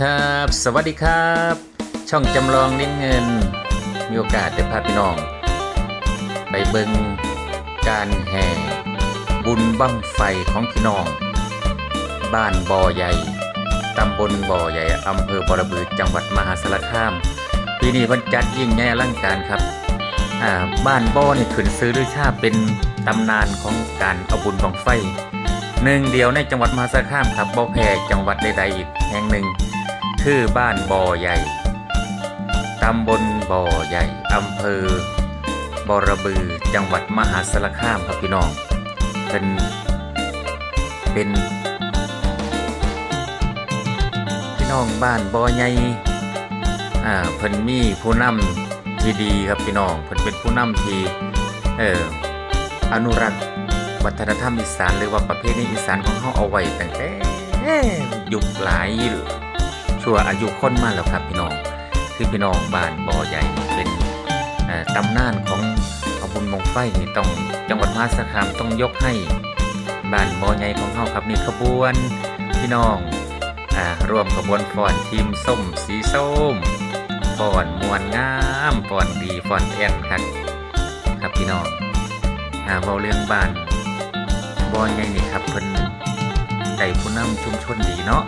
ครับ สวัสดีครับ ช่องจำลองเน้นเงิน มีโอกาสได้พาพี่น้องไปเบิงการแห่บุญบั้งไฟของพี่น้อง บ้านบ่อใหญ่ตำบลบ่อใหญ่อำเภอบอระบือจังหวัดมหาสารคามปีนี้เพิ่นจัดยิ่งใหญ่อลังการครับอ่าบ้านบ่อนี่ขึ้นซื้อด้วยชาเป็นตำนานของการเอาบุญบังไฟหนึ่งเดียวในจังหวัดมหาสารคามครับบ่อแพ้จังหวัดใดๆอีกแห่งหนึ่ง คือบ้านบ่อใหญ่ ตำบลบ่อใหญ่ อำเภอบอระบือ จังหวัดมหาสารคามครับพี่น้อง เป็น เป็น พี่น้องบ้านบ่อใหญ่ อ่า เพิ่นมีผู้นำที่ดีครับพี่น้อง เพิ่นเป็นผู้นำที่ เอ่อ อนุรักษ์วัฒนธรรมอีสานหรือว่าประเพณีอีสานของเขาเอาไว้ตั้งแต่ยุคหลาย ชั่วอายุคนมาแล้วครับพี่น้องคือพี่น้องบ้านบ่อใหญ่เป็นตำนานของเอาบุญมงไฟนี่ต้องจังหวัดมหาสารคามต้องยกให้บ้านบ่อใหญ่ของเขาครับนี่ขบวนพี่น้องอ่ารวมขบวนฟ้อนทีมส้มสีส้มฟ้อนมวนงามฟ้อนดีฟ้อนแอนครับครับพี่น้องอาเว้าเรื่องบ้านบ่อนไงนี่ครับเพิ่นได้ผู้นำชุมชนดีเนาะ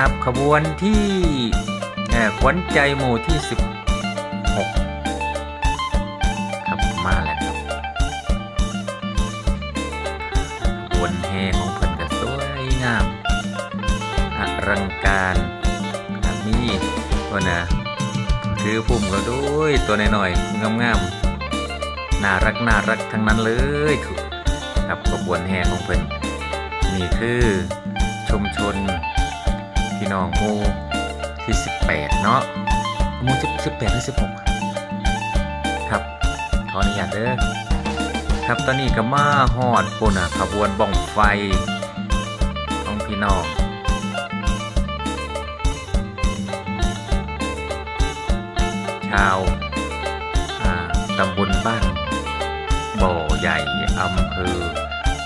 ครับ ขบวนที่ขวัญใจหมู่ที่ 16 ครับมาแล้วครับขบวนแห่ของเพิ่นก็สวยงามอลังการครับมีตัวนะถือพุ่มก็ด้วยตัวน้อยๆงามๆน่ารักน่ารักทั้งนั้นเลยครับขบวนแห่ของเพิ่นนี่คือชุมชน พี่น้องหมู่ที่18เนาะหมู่10 18หรือ16ครับขออนุญาตเด้อครับตอนนี้ก็มาฮอดปุ่นอะขบวนบ้องไฟของพี่น้องชาวตำบลบ้านบ่อใหญ่อำเภอ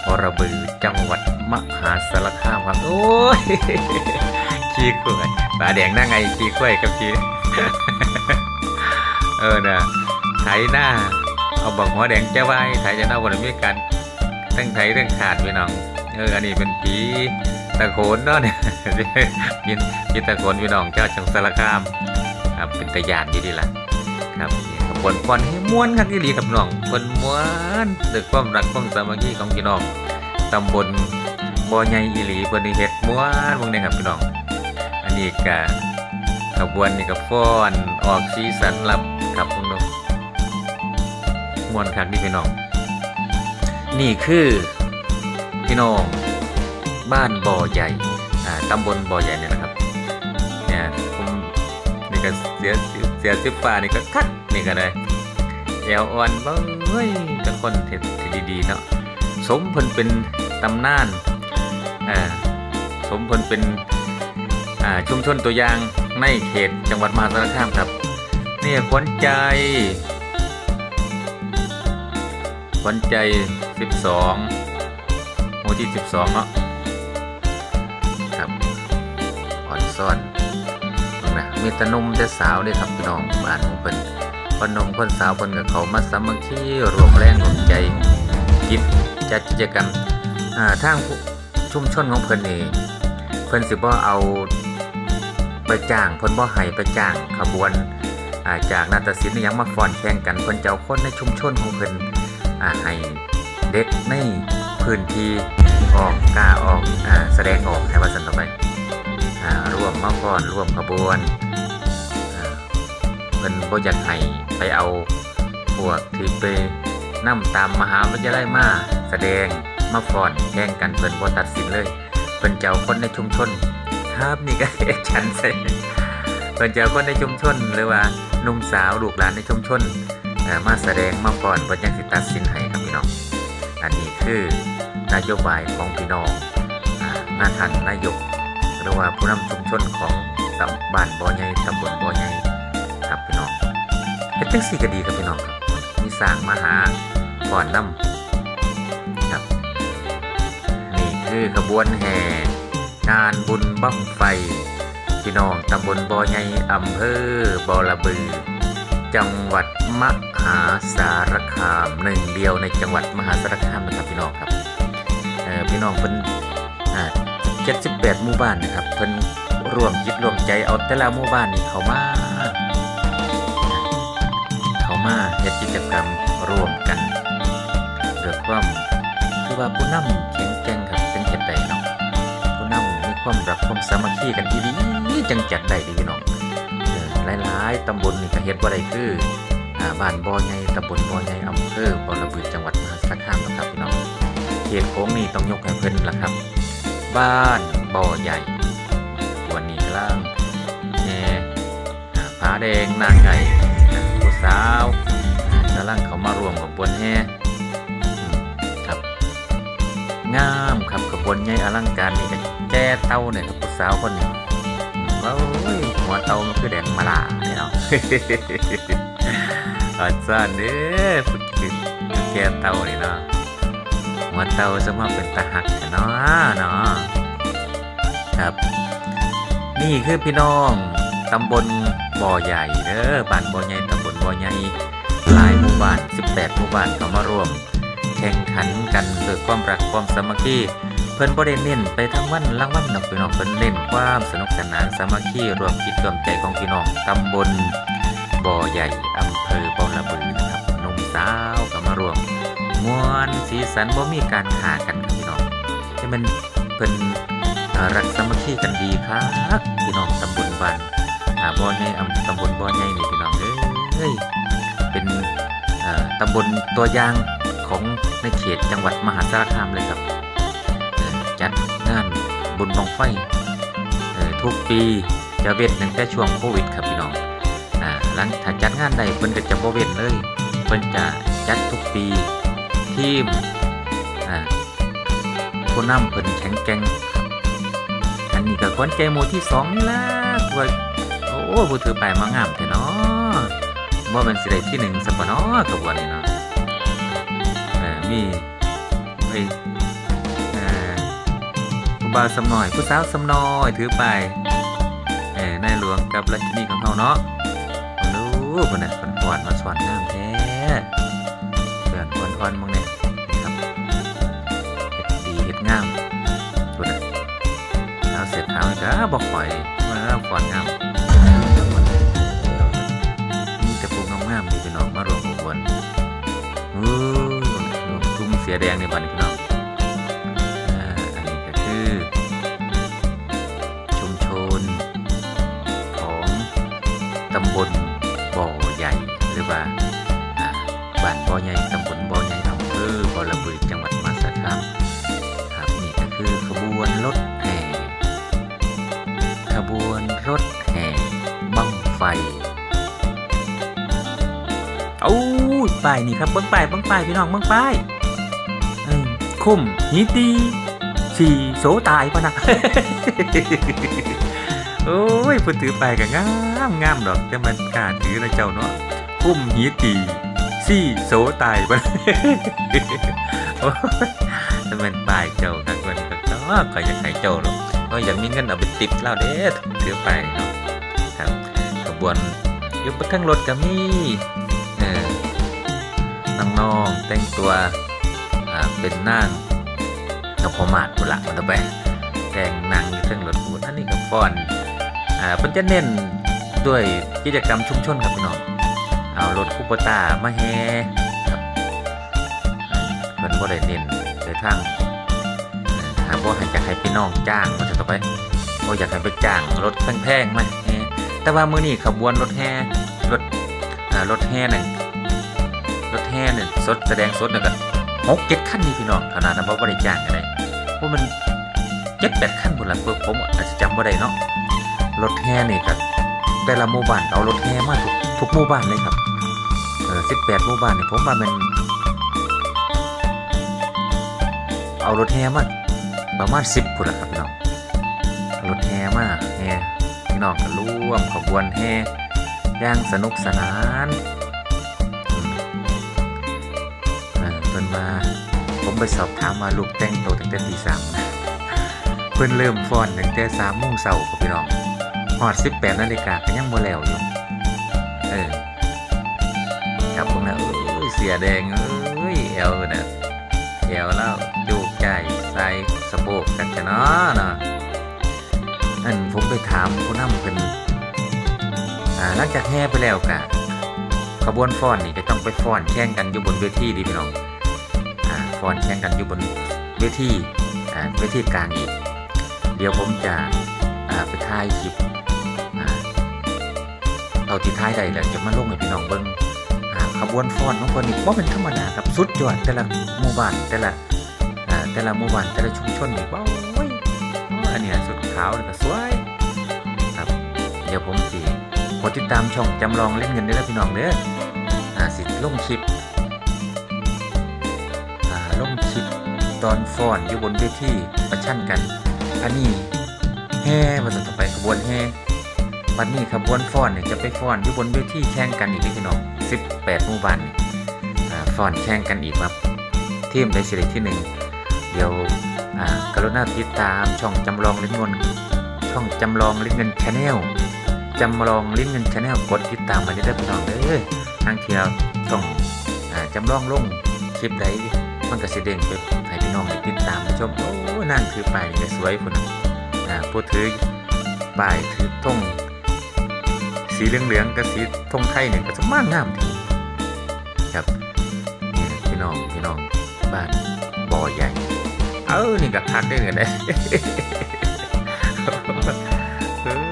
วระบือจังหวัดมหาสารคามครับ โอ้ย ขี้ขวยปลาแดงหน้าไงขี้ขวยกับขี้เออนะไถหน้า เอาบักหัวแดงจะไว้ไถจะหน้าวันมีกันตั้งไถเรื่องขาดพี่น้องเอออันนี้เป็นผีตะโขนเนาะเนี่ยยินยินตะโขนพี่น้องเจ้าจังสารคามครับเป็นตะยานอยู่ดีล่ะครับนี่ขบวนฟ้อนให้ม้วนคักอีหลีครับน้องเพิ่นม้วนด้วยความรักความสามัคคีของพี่น้องตำบลบ่อใหญ่อีหลีเพิ่นนี่เฮ็ดม้วนวงนี้ครับพี่น้อง นนี้ก็ขบวนนี่ก็ฟ้อนออกสีสันรับครับพวกน้องมวนคักนี่พี่น้อง นี่คือพี่น้องบ้านบ่อใหญ่อ่าตำบลบ่อใหญ่เนี่ยนะครับเนี่ยผมนี่ก็เสียเสียสิบฟ้านี่ก็คักนี่ก็ได้แอวอ่อนบ้างเฮ้ยกับคนเทที่ดีๆเนาะสมพิ่นเป็นตำนานอ่าสมพิ่นเป็น ชุมชนตัวอย่างในเขตจังหวัดมหาสารคามครับเนี่ยขวัญใจขวัญใจ 12 หมู่ที่ 12 เนาะครับอ่อนซ่อนนะมีแตหนมแต่สาวด้ครับพี่น้องบ้านของเพิ่นคนนมคนสาวเพิ่นกับเขามาสามัคคีรวมแรงรวมใจคิดจัดกิจกรรมอ่าทางชุมชนของเพิ่นนี่เพิ่นสิบ่เอา ไปจ้างเพิ่นบ่ให้ไปจ้างขบวนาจากนาฏศิลป์ยังมาฟ้อนแข่งกันเพิ่นจะเอาคนในชุมชนของเพิ่นให้เด็กในพื้นที่ออกกล้าออกอแสดงออกให้ว่าซั่นต่อไปอร่วมมาฟ้อนร่วมขบวนเพิ่นบ่อยากให้ไปเอาพวกที่ไปนำตามมหาวิทยาลัยมาแสดงมาฟ้อนแข่งกันเพิ่นบ่ตัดสินเลยเพิ่นจะเอาคนในชุมชน ครับนี่ก็เอชันใส่เพิ่นจะเอาคนในชุมชนหรือว่าหนุ่มสาวลูกหลานในชุมชนมาแสดงมาฟ้อนเพิ่นจังสิตัดสินให้ครับพี่น้อง อันนี้คือนโยบายของพี่น้องอ่าหน้าท่านนายกหรือว่าผู้นำชุมชนของตำบ้านบ่อใหญ่ตำบลบ่อใหญ่ครับพี่น้องเฮ็ดจังซี่ก็ดีครับพี่น้องครับมีสร้างมหาก่อนนำครับ นี่คือขบวนแห่ งานบุญบั้งไฟ พี่น้องตำบลบ่อใหญ่อำเภอบอระบือ จังหวัดมหาสารคามหนึ่งเดียวในจังหวัดมหาสารคามนะครับพี่น้องครับเอ่อพี่น้องเพิ่นอ่า78หมู่บ้านนะครับเพิ่นร่วมจิตร่วมใจเอาแต่ละหมู่บ้านนี่เขามาเขามาเฮ็ดกิจกรรมร่วมกันเกิดความคือว่าผู้นำ ความรักความสามัคคีกันดีๆจังจัดได้ดีพี่น้องหลายๆตำบลนี่ก็เฮ็ดบ่ได้คืออบ้านบ่อใหญ่ตำบลบ่อใหญ่อำเภอบ่อระบือจังหวัดมหาสารคามนะครับพี่น้องเขตโค้งนี่ต้องยกให้เพิ่นล่ะครับ บ้านบ่อใหญ่วันนี้กำลังแห่อ่าผาแดงนางไงผู้สาวกำลังเขามารวมขบวนแห่ครับงามครับขบวนใหญ่อลังการนี่ แก่เต้าเนี่ยครับผู้สาวคนนี้อืมว้าวหัวเต้ามันคือแดงมาลาเนี่ยเนาะอาจารย์เด้อฝึกคือแก่เต้านี่เนาะหัวเต้าจะมาเป็นตาหักเนาะเนาะครับ นี่คือพี่น้องตำบลบ่อใหญ่เด้อบ้านบ่อใหญ่ตำบลบ่อใหญ่หลายหมู่บ้าน 18 หมู่บ้านเข้ามาร่วม แข่งขันกันด้วยความรักความสามัคคี เพิ่นบ่ได้เน้นไปทั้งวันรางวัลดอกพี่น้องเพิ่นเน้นความสนุกสนานสามัคคีรวมจิตรวมใจของพี่น้องตำบลบ่อใหญ่อำเภอบ่อระบือครับหนุ่มสาวก็มารวมมวนสีสันบ่มีการขากันครับพี่น้องให้มันเพิ่นรักสามัคคีกันดีครับพี่น้องตำบลบ้านบ่อใหญ่อำตำบลบ่อใหญ่นี่พี่น้องเอ้ยเป็นตำบลตัวอย่างของในเขตจังหวัดมหาสารคามเลยครับ บุญบังไฟทุกปีจะเว้นตั้งแต่ช่วงโควิดครับพี่น้องหลังถ้าจัดงานใดเพิ่นก็จะบ่เว้นเลยเพิ่นจะจัดทุกปีทีมผู้นำเพิ่นแข็งแกร่งอันนี้ก็คนใจหมู่ที่สองนี่ล่ะว่าโอ้ผู้ถือไปมางามแท้เนาะว่าเป็นสิได้ที่หนึ่งสักบ่เนาะกับวันนี้เนาะเออมีไปเอ่อ ผู้บ่าวสำน้อย ผู้สาวสำน้อย ถือไปายเออนายหลวงกับราชินีของเฮาเนาะรู้คนน่ะคนอ่อนมาสอนงามแท้เพื่อนคนอ่อนมึงเนี่ยครับเฮ็ดดีเฮ็ดงามคนน่ะเอาเสร็จเอาก็บอกปล่อยมาแล้วก่อนงามมีแต่พวกงามๆดีพี่น้องมารวมขบวนโอ้ยทุ่งเสียแดงในบ้านพี่น้อง บ่อใหญ่ตำบลบ่อใหญ่อำเภอบ่อระบือจังหวัดมหาสารคามครับนี่ก็คือขบวนรถแห่ขบวนรถแห่บังไฟเอาป้ายนี่ครับบิ้งป้ายบิ้งป้ายพี่น้องบิ้งป้ายคุ้มหีตีสี่โสตายปะนะโอ้ยพูดถือไปก็งามงามดอกแต่มันกาถือนะเจ้าเนาะคุ้มหีตี สี่โสตายไปะโอ้ยมันป้ายเจ้าทั้งวันก็เนาะก็อยากให้เจ้าหรอกก็อยากมีเงินเอาไปติปเล่าเด้อถือไปเนาะครับขบวนอยุบทั้งรถก็มีเออน้องๆแต่งตัวอ่าเป็นนางนกพมาศบุละมันตะไปแต่งนางอยู่ทั้งรถบูอันนี้ก็ฟอนอ่าเพิ่นจะเน้นด้วยกิจกรรมชุมชนครับพี่น้อง เอารถคูปต้ามาแห่ครับเพิ่นบ่ได้เน้นโดยทางหากว่าให้อยากให้พี่น้องจ้างมันจะต่อไปว่าอยากให้ไปจ้างรถแพงๆไหมแฮแต่ว่ามื้อนี้ขบวนรถแห่รถอ่ารถแห่นั่นรถแห่นั่นสดแสดงสดนั่นก็หกเจ็ดขั้นนี่พี่น้องขนาดนั้นเพราะว่าได้จ้างกันได้เพราะมันเจ็ดแปดขั้นหมดละเพื่อผมอาจจะจำว่าได้เนาะรถแห่นี่ก็แต่ละหมู่บ้านเอารถแห่มาทุกทุกหมู่บ้านเลยครับ เออสิบแปดหมู่บ้านนี่ผมว่ามันเอารถแห่มาประมาณสิบคนละครับพี่น้องรถแห่มาแห่พี่น้องก็ร่วมขบวนแห่ย่างสนุกสนานอืมเพิ่นมาผมไปสอบถามมาลูกแต่งตัวตั้งแต่ตีสามนะเพิ่นเริ่มฟ้อนตั้งแต่สามโมงเช้าครับพี่น้องหอดสิบแปดนาฬิกาก็ยังบ่แล้วอยู่เออ ครับผมนะเอ้ยเสียแดงเอ้ยเอวนะเอวแล้วจูใจใส่สะโพกกันจะเนาะเนาะอันผมไปถามผู้นำเป็นอ่าหลังจากแห่ไปแล้วกะขบวนฟ้อนนี่ก็ต้องไปฟ้อนแข่งกันอยู่บนเวทีดีพี่น้องอ่าฟ้อนแข่งกันอยู่บนเวทีอ่าเวทีกลางอีก เดี๋ยวผมจะอ่าไปถ่ายคลิปอ่าเอาที่ท้ายใดแล้วจะมาลงให้พี่น้องเบิ่ง ขบวนฟ้อนของคนนี่ว่าเป็นธรรมดาครับสุดยอดแต่ละหมู่บ้านแต่ละแต่ละหมู่บ้านแต่ละชุมชนนี่ว้าวอันนี้สุดขาวแล้วก็สวยครับ เดี๋ยวผมสิกดติดตามช่องจำลองเล่นเงินได้แล้วพี่น้องเด้ออ่าสิลงคลิปอ่าลงคลิปตอนฟ้อนอยู่บนเวทีประชันกัน อันนี้แห่มาต่อไปขบวนแห่วันนี้ขบวนฟ้อนเนี่ยจะไปฟ้อนอยู่บนเวทีแข่งกันอีกพี่น้อง 18หมู่บ้านอ่าฟ้อนแข่งกันอีกครับทีมได้สิริที่หนึ่งเดี๋ยวกรุณาติดตามช่องจำลองลิ้นเงินช่องจำลองลิ้นเงินชาแนลจำลองลิ้นเงินชาแนลกดติดตามมาได้พี่น้องเด้อทางเที่ยวช่องจำลองลงคลิปใดมันก็สิเด้งไปให้พี่น้องได้ติดตามชมโอ้นั่นคือป้ายนี่ก็สวยพุ่นน่ะอ่าผู้ถือป้ายถือธง สีเหลืองๆกับสีทงไทยเนี่ยก็จะมากงามทีครับพี่น้องพี่น้องบ้านบ่อใหญ่ เอานี่กับพักได้เหมือนได้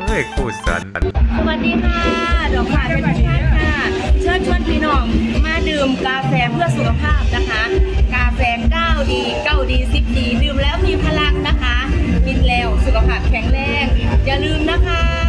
เฮ้ยคู่สันสวัสดีค่ะดอกหวานเป็นชาติค่ะเชิญชวนพี่น้องมาดื่มกาแฟเพื่อสุขภาพนะคะ กาแฟ9ดี9ดี10ดีดื่มแล้วมีพลังนะคะ กินแล้วสุขภาพแข็งแรง อย่าลืมนะคะ